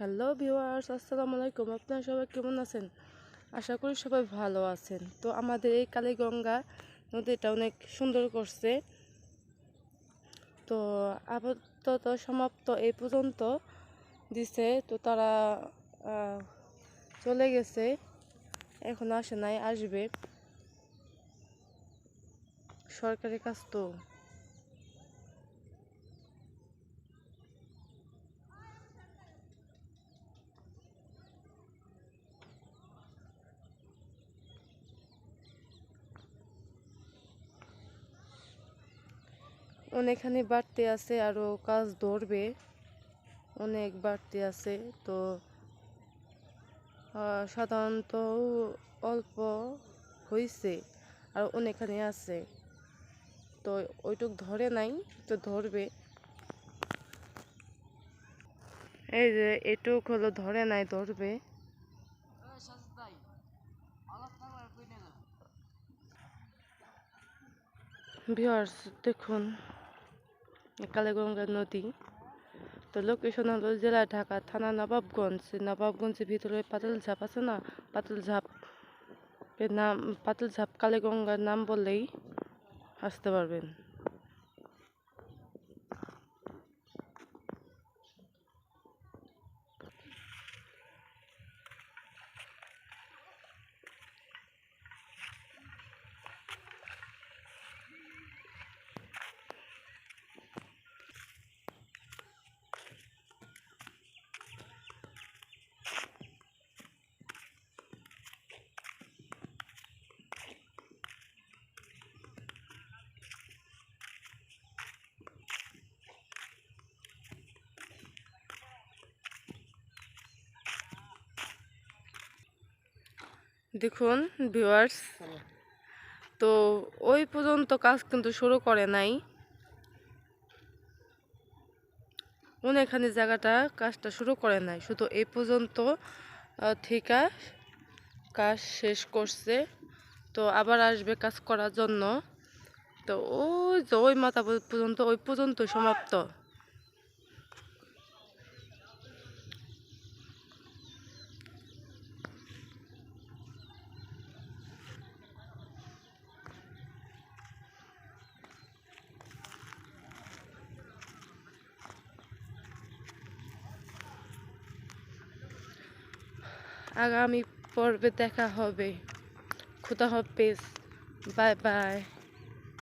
Hello viewers, আসসালামু আলাইকুম। আপনারা সবাই কেমন আছেন? আশা করি সবাই ভালো আছেন। তো আমাদের এই কালীগঙ্গা নদীটা অনেক সুন্দর করছে। তো আপাতত সমাপ্ত এই পর্যন্ত দিছে। তো তারা চলে গেছে। এখন আসে নাই, আসবে। সরকারি কাজ তো। অনেকখানি বাড়তি আছে আরও কাজ ধরবে, অনেক বাড়তি আছে। তো সাধারণত অল্প হয়েছে আর অনেকখানি আছে। তো, ওইটুক ধরে নাই, তো ধরবে। এই যে, এটুক হলো ধরে নাই, ধরবে। ভিউয়ার্স, দেখুন। কালীগঙ্গা নদী। তো লোকেশন হলো জেলা ঢাকা, থানা নবাবগঞ্জ। নবাবগঞ্জের ভিতরে পাতাল ঝাপ আছে না? পাতাল ঝাপ এর নাম পাতাল ঝাপ কালীগঙ্গার নাম বললেই আসতে পারবেন। দেখুন ভিউয়ার্স তো ওই পর্যন্ত কাজ কিন্তু শুরু করে নাই। অনেকখানি জায়গাটা কাজটা শুরু করে নাই। শুধু এই পর্যন্ত ঠিকা কাজ শেষ করছে। তো আবার আসবে কাজ করার জন্য। তো ওই যে ওই মাথা পর্যন্ত ওই পর্যন্ত সমাপ্ত। আগামী পর্বে দেখা হবে। খুদা হাফেজ বাই বাই।